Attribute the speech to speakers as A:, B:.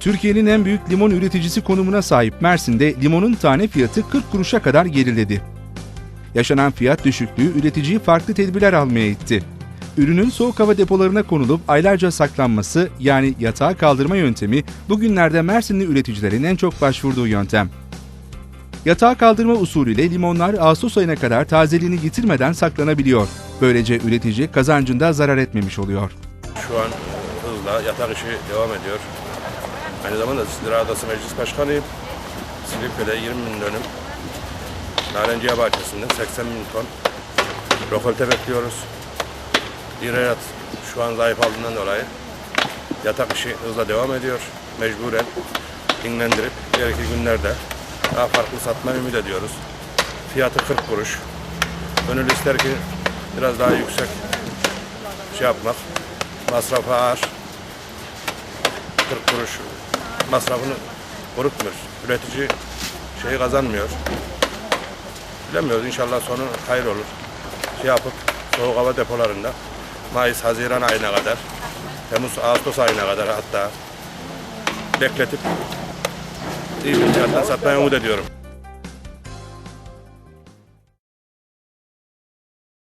A: Türkiye'nin en büyük limon üreticisi konumuna sahip Mersin'de limonun tane fiyatı 40 kuruşa kadar geriledi. Yaşanan fiyat düşüklüğü üreticiyi farklı tedbirler almaya itti. Ürünün soğuk hava depolarına konulup aylarca saklanması yani yatağa kaldırma yöntemi bugünlerde Mersinli üreticilerin en çok başvurduğu yöntem. Yatağa kaldırma usulüyle limonlar Ağustos ayına kadar tazeliğini yitirmeden saklanabiliyor. Böylece üretici kazancında zarar etmemiş oluyor.
B: Şu an hızla yatak işi devam ediyor. Aynı zamanda Ziraat Odası Meclis Başkanıyım. Silifke'de 20 bin dönüm. Narenciye Bahçesi'nde 80 bin ton. Rokolte bekliyoruz. İhracat şu an zayıf aldığından dolayı yatak işi hızla devam ediyor. Mecburen dinlendirip ileriki günlerde daha farklı satmayı ümit ediyoruz. Fiyatı 40 kuruş. Gönül ister ki biraz daha yüksek şey yapmak. Masrafı ağır. 40 kuruş masrafını kurutmuyor. Üretici şeyi kazanmıyor. Bilemiyoruz inşallah sonu hayır olur. Şey yapıp soğuk hava depolarında Mayıs, Haziran ayına kadar Temmuz, Ağustos ayına kadar hatta bekletip iyi bir fiyattan satmayı umut ediyorum.